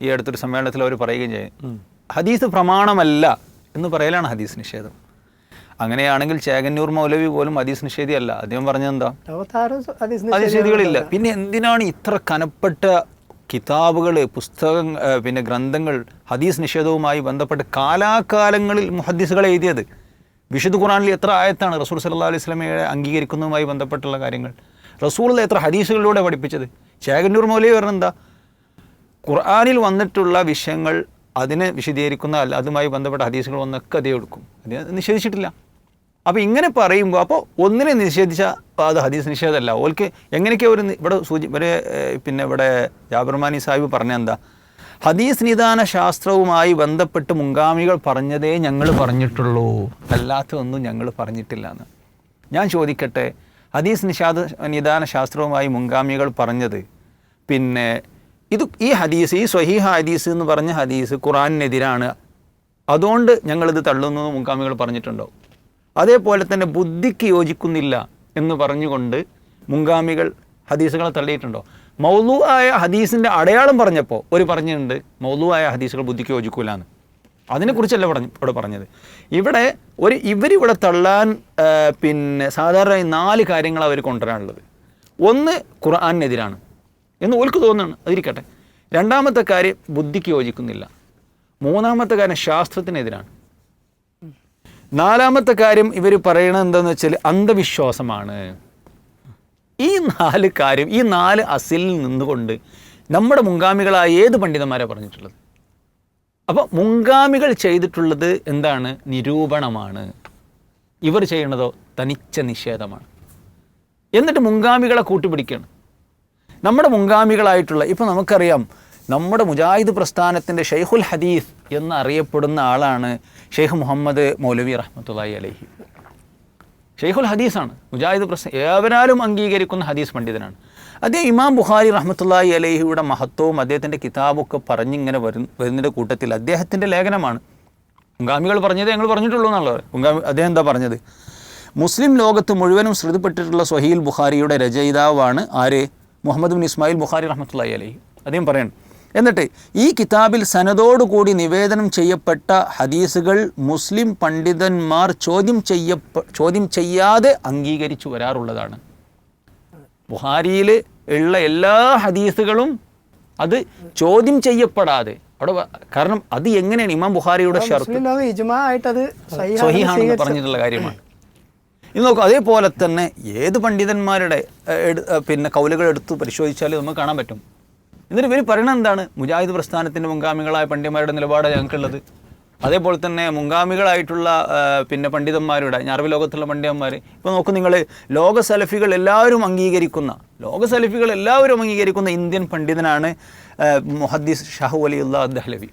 ഈ അടുത്തൊരു സമ്മേളനത്തിൽ അവർ പറയുകയും ചെയ്യും. ഹദീസ് പ്രമാണമല്ല എന്ന് പറയലാണ് ഹദീസ് നിഷേധം. അങ്ങനെയാണെങ്കിൽ ചേകന്നൂർ മൗലവി പോലും ഹദീസ് നിഷേധിയല്ല അദ്ദേഹം പറഞ്ഞെന്താ ഹദീസ് പിന്നെ എന്തിനാണ് ഇത്ര കനപ്പെട്ട കിതാബുകൾ പുസ്തകങ്ങൾ പിന്നെ ഗ്രന്ഥങ്ങൾ ഹദീസ് നിഷേധവുമായി ബന്ധപ്പെട്ട് കാലാകാലങ്ങളിൽ മുഹദ്ദീസുകൾ എഴുതിയത്? വിശുദ്ധ ഖുറാനിൽ എത്ര ആയത്താണ് റസൂൽ സല്ലാ അലൈഹി സ്വലമയെ അംഗീകരിക്കുന്നതുമായി ബന്ധപ്പെട്ടുള്ള കാര്യങ്ങൾ? റസൂൽ എത്ര ഹദീസുകളിലൂടെ പഠിപ്പിച്ചത്? ചേകന്നൂർ മൗലവി പറഞ്ഞ എന്താ? ഖുർആാനിൽ വന്നിട്ടുള്ള വിഷയങ്ങൾ അതിനെ വിശദീകരിക്കുന്ന അതുമായി ബന്ധപ്പെട്ട ഹദീസുകൾ ഒന്നൊക്കെ അതേ എടുക്കും. അത് നിഷേധിച്ചിട്ടില്ല. അപ്പോൾ ഇങ്ങനെ പറയുമ്പോൾ അപ്പോൾ ഒന്നിനെ നിഷേധിച്ച അത് ഹദീസ് നിഷേധമല്ല. ഓൽക്ക് എങ്ങനെയൊക്കെ ഒരു ഇവിടെ സൂചി ഇവരെ പിന്നെ ഇവിടെ ജാബർമാനി സാഹിബ് പറഞ്ഞ എന്താ? ഹദീസ് നിദാന ശാസ്ത്രവുമായി ബന്ധപ്പെട്ട് മുൻഗാമികൾ പറഞ്ഞതേ ഞങ്ങൾ പറഞ്ഞിട്ടുള്ളൂ. അല്ലാത്തതൊന്നും ഞങ്ങൾ പറഞ്ഞിട്ടില്ല എന്ന് ഞാൻ ചോദിക്കട്ടെ ഹദീസ് നിഷാദ നിദാന ശാസ്ത്രവുമായി മുൻഗാമികൾ പറഞ്ഞത് പിന്നെ ഇത് ഈ ഹദീസ് ഈ സ്വഹീഹ ഹദീസ് എന്ന് പറഞ്ഞ ഹദീസ് ഖുറാനിനെതിരാണ്. അതുകൊണ്ട് ഞങ്ങളിത് തള്ളുന്നു മുങ്കാമികൾ പറഞ്ഞിട്ടുണ്ടോ? അതേപോലെ തന്നെ ബുദ്ധിക്ക് യോജിക്കുന്നില്ല എന്ന് പറഞ്ഞുകൊണ്ട് മുങ്കാമികൾ ഹദീസുകളെ തള്ളിയിട്ടുണ്ടോ? മൗലു ആയ ഹദീസിന്റെ അടയാളം പറഞ്ഞപ്പോൾ ഒരു പറഞ്ഞിട്ടുണ്ട് മൗലു ആയ ഹദീസുകൾ ബുദ്ധിക്ക് യോജിക്കൂല എന്ന് അതിനെക്കുറിച്ചല്ല പറഞ്ഞു ഇവിടെ പറഞ്ഞത്. ഇവിടെ ഒരു ഇവരിവിടെ തള്ളാൻ പിന്നെ സാധാരണ നാല് കാര്യങ്ങൾ അവർ കൊണ്ടുവരാനുള്ളത്. ഒന്ന് ഖുർആാനെതിരാണ്. എന്ന് ഓൽക്ക് തോന്നുന്നു അതിരിക്കട്ടെ. രണ്ടാമത്തെ കാര്യം ബുദ്ധിക്ക് യോജിക്കുന്നില്ല. മൂന്നാമത്തെ കാര്യം ശാസ്ത്രത്തിനെതിരാണ്. നാലാമത്തെ കാര്യം ഇവർ പറയണത് എന്താണെന്ന് വെച്ചാൽ അന്ധവിശ്വാസമാണ്. ഈ നാല് കാര്യം ഈ നാല് അസിലിൽ നിന്നുകൊണ്ട് നമ്മുടെ മുൻഗാമികളായ ഏത് പണ്ഡിതന്മാരെ പറഞ്ഞിട്ടുള്ളത്? അപ്പോൾ മുൻഗാമികൾ ചെയ്തിട്ടുള്ളത് എന്താണ്? നിരൂപണമാണ്. ഇവർ ചെയ്യണതോ തനിച്ച നിഷേധമാണ്. എന്നിട്ട് മുൻഗാമികളെ കൂട്ടുപിടിക്കുകയാണ് നമ്മുടെ മുൻഗാമികളായിട്ടുള്ള ഇപ്പോൾ നമുക്കറിയാം നമ്മുടെ മുജാഹിദ് പ്രസ്ഥാനത്തിന്റെ ഷെയ്ഖുൽ ഹദീസ് എന്നറിയപ്പെടുന്ന ആളാണ് ഷെയ്ഖ് മുഹമ്മദ് മൗലവി റഹ്മത്തുള്ളാഹി അലഹി. ഷെയ്ഖുൽ ഹദീസാണ്. മുജാഹിദ് പ്രസ്ഥാനം ഏവരാലും അംഗീകരിക്കുന്ന ഹദീസ് പണ്ഡിതനാണ്. അദ്ദേഹം ഇമാം ബുഹാരി റഹ്മത്തുള്ളാഹി അലഹിയുടെ മഹത്വവും അദ്ദേഹത്തിന്റെ കിതാബൊക്കെ പറഞ്ഞിങ്ങനെ വരു വരുന്നതിന്റെ കൂട്ടത്തിൽ അദ്ദേഹത്തിന്റെ ലേഖനമാണ്. മുങ്കാമികൾ പറഞ്ഞത് ഞങ്ങൾ പറഞ്ഞിട്ടുള്ളൂ എന്നുള്ളത് മുങ്കാമി അദ്ദേഹം എന്താ പറഞ്ഞത്? മുസ്ലിം ലോകത്ത് മുഴുവനും ശ്രുതിപ്പെട്ടിട്ടുള്ള സൊഹീൽ ബുഖാരിയുടെ രചയിതാവാണ് ആര്? മുഹമ്മദ് ബിൻ ഇസ്മായിൽ ബുഖാരി റഹ്മത്തുള്ളി അലഹി. അദ്ദേഹം പറയണം എന്നിട്ട് ഈ കിതാബിൽ സനതോടുകൂടി നിവേദനം ചെയ്യപ്പെട്ട ഹദീസുകൾ മുസ്ലിം പണ്ഡിതന്മാർ ചോദ്യം ചെയ്യപ്പ ചോദ്യം ചെയ്യാതെ അംഗീകരിച്ചു വരാറുള്ളതാണ്. ബുഹാരിയിൽ ഉള്ള എല്ലാ ഹദീസുകളും അത് ചോദ്യം ചെയ്യപ്പെടാതെ. അവിടെ കാരണം അത് എങ്ങനെയാണ് ഇമാം ബുഹാരിയുടെ ഷർത്ത്? പറഞ്ഞിട്ടുള്ള കാര്യമാണ്. ഇത് നോക്കും അതേപോലെ തന്നെ ഏത് പണ്ഡിതന്മാരുടെ പിന്നെ കൗലുകൾ എടുത്ത് പരിശോധിച്ചാൽ നമുക്ക് കാണാൻ പറ്റും. എന്നിട്ട് ഇവർ പറയണത് എന്താണ്? മുജാഹിദ് പ്രസ്ഥാനത്തിന്റെ മുൻഗാമികളായ പണ്ഡിതന്മാരുടെ നിലപാടാണ് ഞങ്ങൾക്കുള്ളത്. അതേപോലെ തന്നെ മുൻഗാമികളായിട്ടുള്ള പിന്നെ പണ്ഡിതന്മാരുടെ ഞാറവ് ലോകത്തുള്ള പണ്ഡിതന്മാർ ഇപ്പോൾ നോക്കൂ നിങ്ങൾ ലോക സലഫികൾ എല്ലാവരും അംഗീകരിക്കുന്ന ലോക സലഫികൾ എല്ലാവരും അംഗീകരിക്കുന്ന ഇന്ത്യൻ പണ്ഡിതനാണ് മുഹദ്ദീസ് ഷാഹു അലിയുള്ള ദഹ്ലവി.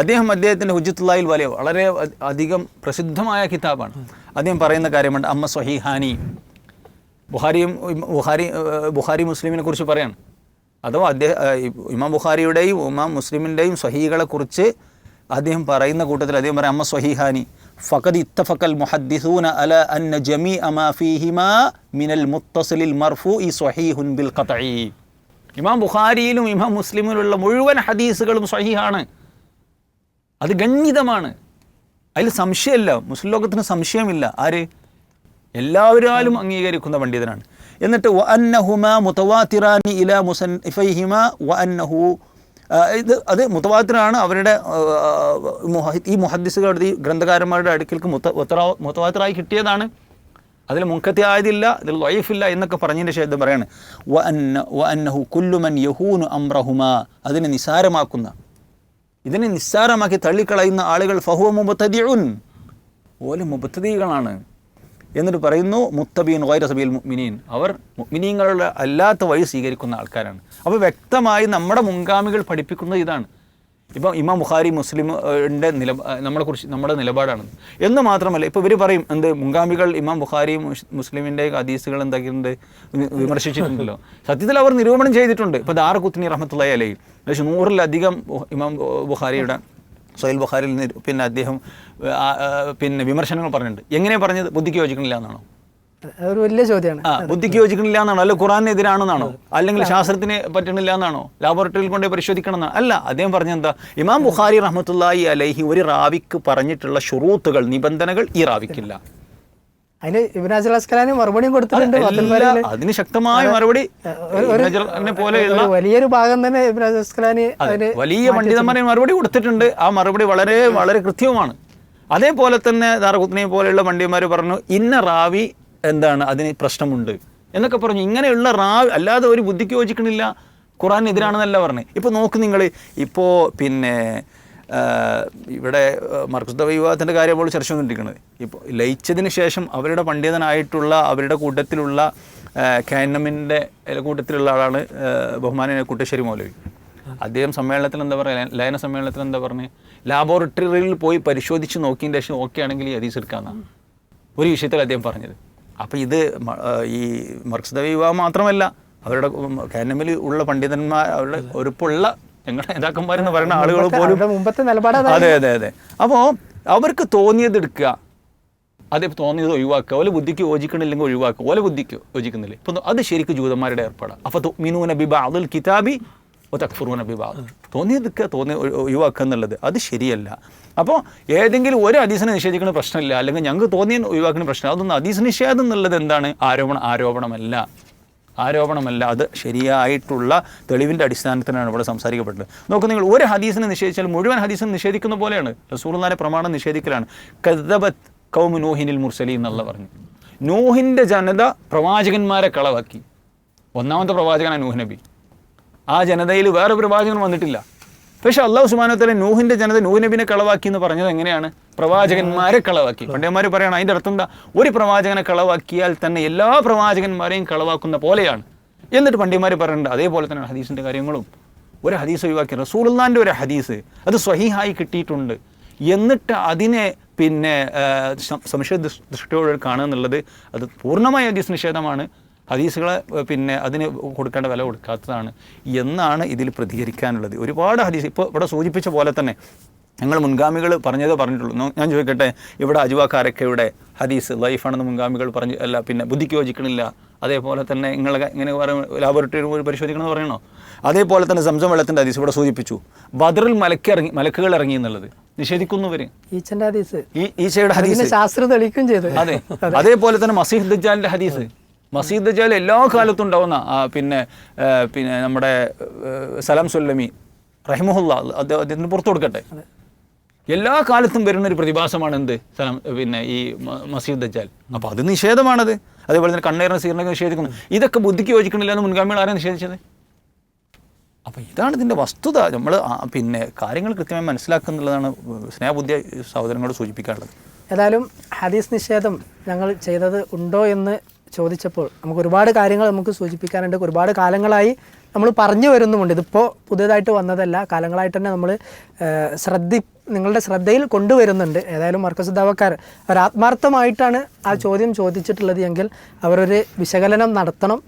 അദ്ദേഹം അദ്ദേഹത്തിന്റെ ഹുജത്തുല്ലായിൽ വലിയ വളരെ അധികം പ്രസിദ്ധമായ കിതാബാണ്. അദ്ദേഹം പറയുന്ന കാര്യമുണ്ട് അമ്മ സ്വഹീഹാനി. ബുഹാരിയും ബുഹാരി ബുഹാരി മുസ്ലിമിനെ കുറിച്ച് പറയാണ്. അഥവാ അദ്ദേഹം ഇമാം ബുഖാരിയുടെയും ഇമാം മുസ്ലിമിന്റെയും സ്വഹീകളെക്കുറിച്ച് അദ്ദേഹം പറയുന്ന കൂട്ടത്തിൽ അദ്ദേഹം പറയാം അമ്മ സ്വഹീഹാനി ഫഖദ് ഇത്തഫക്കൽ മുഹദ്ദിസൂന അല അന്ന ജമീ അമാ ഫീഹിമാ മിനൽ മുത്തസലിൽ മർഫു ഇ സ്വഹീഹുൻ ബിൽ ഖതഈ. ഇമാം ബുഖാരിയിലും ഇമാം മുസ്ലിമിലുള്ള മുഴുവൻ ഹദീസുകളും സ്വഹീഹാണ്. അത് ഗണ്യതമാണ്. അതിൽ സംശയമില്ല. മുസ്ലിം ലോകത്തിന് സംശയമില്ല. ആര്? എല്ലാവരും അംഗീകരിക്കുന്ന പണ്ഡിതനാണ്. എന്നിട്ട് വ അന്നഹുമ മുതവാത്തിറാനി ഇല വ അന്നഹു ഇത് അത് മുത്തവാത്തിറാണ് അവരുടെ ഈ മുഹദ്ദിസുകളുടെ ഈ ഗ്രന്ഥകാരന്മാരുടെ അടുക്കൽക്ക് മുത്ത മുത്തവാത്തിറായി കിട്ടിയതാണ്. അതിൽ മുൻകത്തി ആയതില്ല ഇതിൽ വൈഫില്ല എന്നൊക്കെ പറഞ്ഞതിന്റെ ശേഷം പറയാണ്. വ അന്ന വ അന്നഹു കുല്ലുമൻ യഹൂനു അമ്രഹുമ. അതിനെ നിസ്സാരമാക്കുന്ന ഇതിനെ നിസ്സാരമാക്കി തള്ളിക്കളയുന്ന ആളുകൾ ഫഹുവ മുബത്തതിയുൻ ഓൽ മുബത്തദികളാണ്. എന്നിട്ട് പറയുന്നു മുത്തബീൻ വൈര സബീൽ മുഅ്മിനീൻ. അവർ മുഗ്മിനീങ്ങളുടെ അല്ലാത്ത വഴി സ്വീകരിക്കുന്ന ആൾക്കാരാണ്. അപ്പോൾ വ്യക്തമായി നമ്മുടെ മുൻഗാമികൾ പഠിപ്പിക്കുന്നത് ഇതാണ്. ഇപ്പം ഇമാം ബുഖാരി മുസ്ലിമിന്റെ നില നമ്മളെ കുറിച്ച് നമ്മുടെ നിലപാടാണ്. എന്ന് മാത്രമല്ല ഇപ്പോൾ ഇവർ പറയും എന്ത് മുൻഗാമികൾ ഇമാം ബുഖാരി മുസ്- മുസ്ലിമിന്റെ ഹദീസുകൾ എന്താക്കിയിട്ടുണ്ട് വിമർശിച്ചിട്ടുണ്ടല്ലോ. സത്യത്തിൽ അവർ നിരൂപണം ചെയ്തിട്ടുണ്ട്. ഇപ്പോൾ ദാർ കുത്നി റഹമത്തുള്ള അലൈ ഏകദേശം നൂറിലധികം ഇമാം ബുഖാരിയുടെ സൊയൽ ബുഖാരിൽ നിന്ന് പിന്നെ അദ്ദേഹം പിന്നെ വിമർശനങ്ങൾ പറഞ്ഞിട്ടുണ്ട്. എങ്ങനെ പറഞ്ഞത്? ബുദ്ധിക്ക് യോജിക്കണില്ല എന്നാണോ? അതൊരു വലിയ ചോദ്യമാണ്. ആ ബുദ്ധിക്ക് യോജിക്കണില്ല എന്നാണോ? അല്ല ഖുറാനെതിരാണെന്നാണോ? അല്ലെങ്കിൽ ശാസ്ത്രത്തിന് പറ്റണില്ല എന്നാണോ? ലാബോറട്ടറിയിൽ കൊണ്ടേ പരിശോധിക്കണം എന്നാണ് അല്ല അദ്ദേഹം പറഞ്ഞെന്താ ഇമാം ബുഖാരി റഹ്മത്തുള്ളാഹി അലൈഹി ഒരു റാവിക്ക് പറഞ്ഞിട്ടുള്ള ഷുറൂത്തുകൾ നിബന്ധനകൾ ഈ റാവിക്കില്ല. അതിന് ഇബിനാജ് അസ്കലാനി മറുപടിയും കൊടുത്തിട്ടുണ്ട്. അതിന് ശക്തമായ മറുപടി പോലെയുള്ള വലിയൊരു ഭാഗം തന്നെ ഇബിനാജ് അസ്കലാനി വലിയ പണ്ഡിതന്മാരെ മറുപടി കൊടുത്തിട്ടുണ്ട്. ആ മറുപടി വളരെ വളരെ കൃത്യവുമാണ്. അതേപോലെ തന്നെ ദാറകുത്തിനെ പോലെയുള്ള പണ്ഡിതന്മാർ പറഞ്ഞു ഇന്ന റാവി എന്താണ് അതിന് പ്രശ്നമുണ്ട്? എന്നൊക്കെ പറഞ്ഞു. ഇങ്ങനെയുള്ള റാവി അല്ലാതെ ഒരു ബുദ്ധിക്ക് യോജിക്കണില്ല. ഖുറാനെതിരാണെന്നല്ല പറഞ്ഞു. ഇപ്പോൾ നോക്ക് നിങ്ങൾ ഇപ്പോൾ പിന്നെ ഇവിടെ മർക്കുസ്ത വിവാഹത്തിന്റെ കാര്യം നമ്മൾ ചർച്ച ചെയ്തുകൊണ്ടിരിക്കുന്നത് ഇപ്പോൾ ലയിച്ചതിന് ശേഷം അവരുടെ പണ്ഡിതനായിട്ടുള്ള അവരുടെ കൂട്ടത്തിലുള്ള കാനമിന്റെ കൂട്ടത്തിലുള്ള ആളാണ് ബഹുമാന കുട്ടശ്ശേരി മൗലവി. അദ്ദേഹം സമ്മേളനത്തിൽ എന്താ പറയുക ലയന സമ്മേളനത്തിൽ എന്താ പറഞ്ഞ്? ലാബോറട്ടറിയിൽ പോയി പരിശോധിച്ച് നോക്കിയതിന് ശേഷം ഓക്കെ ആണെങ്കിൽ ഈ ഹദീസ് എടുക്കാമെന്നാണ് ഒരു വിഷയത്തിൽ അദ്ദേഹം പറഞ്ഞത്. അപ്പോൾ ഇത് ഈ മർക്സ് വിവാഹം മാത്രമല്ല അവരുടെ കാനമിൽ ഉള്ള പണ്ഡിതന്മാർ അവരുടെ ഒരുപ്പുള്ള ഞങ്ങളുടെ നേതാക്കന്മാരെന്ന് പറയുന്ന ആളുകൾ പോലും മുമ്പത്തെ നിലപാട് അതെ അതെ അതെ. അപ്പോൾ അവർക്ക് തോന്നിയത് എടുക്കുക. അതേ തോന്നിയത് ഒഴിവാക്കുക. ഓല ബുദ്ധിക്ക് യോജിക്കണില്ലെങ്കിൽ ഒഴിവാക്കുക. ഓല ബുദ്ധിക്ക് യോജിക്കുന്നില്ല. ഇപ്പം അത് ശരിക്കും ജൂതന്മാരുടെ ഏർപ്പാടാണ് അപ്പോൾ മിനൂന ബിബ അതുൽ കിതാബി തക്ഫുറൂന ബിബ തോന്നിയത് തോന്നി ഒഴി- ഒഴിവാക്കുക എന്നുള്ളത്. അത് ശരിയല്ല. അപ്പോൾ ഏതെങ്കിലും ഒരു ഹദീസിനെ നിഷേധിക്കുന്ന പ്രശ്നമില്ല. അല്ലെങ്കിൽ ഞങ്ങൾക്ക് തോന്നിയ ഒഴിവാക്കുന്ന പ്രശ്നം അതൊന്നും ഹദീസ് നിഷേധം എന്നുള്ളത് എന്താണ്? ആരോപണം ആരോപണമല്ല. ആരോപണമല്ല അത് ശരിയായിട്ടുള്ള തെളിവിന്റെ അടിസ്ഥാനത്തിലാണ് ഇവിടെ സംസാരിക്കപ്പെട്ടത്. നോക്കൂ നിങ്ങൾ ഒരു ഹദീസിനെ നിഷേധിച്ചാൽ മുഴുവൻ ഹദീസിനെ നിഷേധിക്കുന്ന പോലെയാണ്. റസൂർന്നാലെ പ്രമാണം നിഷേധിക്കലാണ്. കദബത് കൗമു നോഹിനിൽ മുർസലി എന്നുള്ള പറഞ്ഞു. നൂഹിന്റെ ജനത പ്രവാചകന്മാരെ കളവാക്കി. ഒന്നാമത്തെ പ്രവാചകനാണ് നൂഹ് നബി. ആ ജനതയിൽ വേറെ പ്രവാചകൻ വന്നിട്ടില്ല. പക്ഷെ അള്ളാഹു സുബാനോത്തല നൂഹിന്റെ ജനത നൂഹ് നബിനെ കളവാക്കി എന്ന് പറഞ്ഞത് എങ്ങനെയാണ്? പ്രവാചകന്മാരെ കളവാക്കി. പണ്ഡിതന്മാർ പറയണം അതിന്റെ അർത്ഥം എന്താ? ഒരു പ്രവാചകനെ കളവാക്കിയാൽ തന്നെ എല്ലാ പ്രവാചകന്മാരെയും കളവാക്കുന്ന പോലെയാണ്. എന്നിട്ട് പണ്ഡിതന്മാർ പറയുന്നുണ്ട് അതേപോലെ തന്നെ ഹദീസിന്റെ കാര്യങ്ങളും. ഒരു ഹദീസ് ഒഴിവാക്കി. റസൂലുള്ളാന്റെ ഒരു ഹദീസ് അത് സ്വഹീഹായി കിട്ടിയിട്ടുണ്ട്. എന്നിട്ട് അതിനെ പിന്നെ സംശയ ദൃഷ്ടിയോടെ കാണുക എന്നുള്ളത് അത് പൂർണമായ ഹദീസ് നിഷേധമാണ്. ഹദീസുകളെ പിന്നെ അതിന് കൊടുക്കേണ്ട വില കൊടുക്കാത്തതാണ് എന്നാണ് ഇതിൽ പ്രതികരിക്കാനുള്ളത്. ഒരുപാട് ഹദീസ് ഇപ്പോൾ ഇവിടെ സൂചിപ്പിച്ച പോലെ തന്നെ ഞങ്ങൾ മുൻഗാമികൾ പറഞ്ഞതേ പറഞ്ഞിട്ടുള്ളൂ. ഞാൻ ചോദിക്കട്ടെ ഇവിടെ അജുവാക്കാരൊക്കെയുടെ ഹദീസ് ലൈഫാണെന്ന് മുൻഗാമികൾ പറഞ്ഞു അല്ല പിന്നെ ബുദ്ധിക്ക് യോജിക്കണില്ല. അതേപോലെ തന്നെ നിങ്ങൾ ഇങ്ങനെ പറയുമ്പോൾ ലാബോറട്ടറി പോയി പരിശോധിക്കണമെന്ന് പറയണോ? അതേപോലെ തന്നെ സംസം വെള്ളത്തിന്റെ ഹദീസ് ഇവിടെ സൂചിപ്പിച്ചു. ബദറിൽ മലക്ക് ഇറങ്ങി മലക്കുകൾ ഇറങ്ങി എന്നുള്ളത്. നിഷേധിക്കുന്നു ഈച്ചന്റെ ഹദീസ്. ഈ ഈശയുടെ ഹദീസ്. ശാസ്ത്രം തെളിയിക്കും ചെയ്തു. അതെ. അതേപോലെ തന്നെ മസീഹ് ദജ്ജാലിന്റെ ഹദീസ്. മസീഹ് ദജ്ജാൽ എല്ലാ കാലത്തും ഉണ്ടാവുന്ന പിന്നെ പിന്നെ നമ്മുടെ സലാം സുല്ലമി റഹിമുല്ല അദ്ദേഹത്തിന് പുറത്തു കൊടുക്കട്ടെ. എല്ലാ കാലത്തും വരുന്ന ഒരു പ്രതിഭാസമാണ് എന്ത്? സലാം പിന്നെ ഈ മസീദ് ദജാൽ. അപ്പോൾ അത് നിഷേധമാണത്. അതേപോലെ തന്നെ കണ്ണേറിന് സീറിനൊക്കെ നിഷേധിക്കുന്നു. ഇതൊക്കെ ബുദ്ധിക്ക് യോജിക്കണില്ല എന്ന് മുൻഗാമികൾ ആരെ നിഷേധിച്ചത്? അപ്പോൾ ഇതാണ് ഇതിന്റെ വസ്തുത. നമ്മൾ പിന്നെ കാര്യങ്ങൾ കൃത്യമായി മനസ്സിലാക്കുന്നുള്ളതാണ് സ്നേഹബുദ്ധി സഹോദരങ്ങളോട് സൂചിപ്പിക്കാനുള്ളത്. ഏതായാലും ഹദീസ് നിഷേധം ഞങ്ങൾ ചെയ്തത് ഉണ്ടോ എന്ന് ചോദിച്ചപ്പോൾ നമുക്ക് ഒരുപാട് കാര്യങ്ങൾ നമുക്ക് സൂചിപ്പിക്കാനുണ്ട്. ഒരുപാട് കാലങ്ങളായി നമ്മൾ പറഞ്ഞു വരുന്നുമുണ്ട്. ഇതിപ്പോൾ പുതിയതായിട്ട് വന്നതല്ല. കാലങ്ങളായിട്ട് തന്നെ നമ്മൾ ശ്രദ്ധി നിങ്ങളുടെ ശ്രദ്ധയിൽ കൊണ്ടുവരുന്നുണ്ട്. ഏതായാലും മർക്കസ് ദാവക്കാർ അവർ ആത്മാർത്ഥമായിട്ടാണ് ആ ചോദ്യം ചോദിച്ചിട്ടുള്ളത് എങ്കിൽ അവരൊരു വിശകലനം നടത്തണം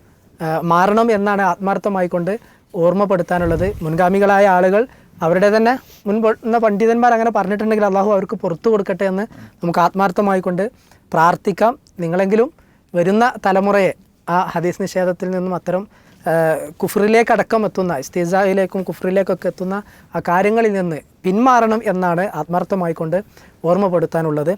മാറണം എന്നാണ് ആത്മാർത്ഥമായിക്കൊണ്ട് ഓർമ്മപ്പെടുത്താനുള്ളത്. മുൻഗാമികളായ ആളുകൾ അവരുടെ തന്നെ മുൻപ് എന്ന പണ്ഡിതന്മാർ അങ്ങനെ പറഞ്ഞിട്ടുണ്ടെങ്കിൽ അള്ളാഹു അവർക്ക് പുറത്തു കൊടുക്കട്ടെ എന്ന് നമുക്ക് ആത്മാർത്ഥമായിക്കൊണ്ട് പ്രാർത്ഥിക്കാം. നിങ്ങളെങ്കിലും വരുന്ന തലമുറയെ ആ ഹദീസ് നിഷേധത്തിൽ നിന്നും അത്തരം കുഫറിലേക്ക് അടക്കം എത്തുന്ന ഇസ്തിസായിലേക്കും കുഫറിലേക്കൊക്കെ എത്തുന്ന ആ കാര്യങ്ങളിൽ നിന്ന് പിന്മാറണം എന്നാണ് ആത്മാർത്ഥമായിക്കൊണ്ട് ഓർമ്മപ്പെടുത്താനുള്ളത്.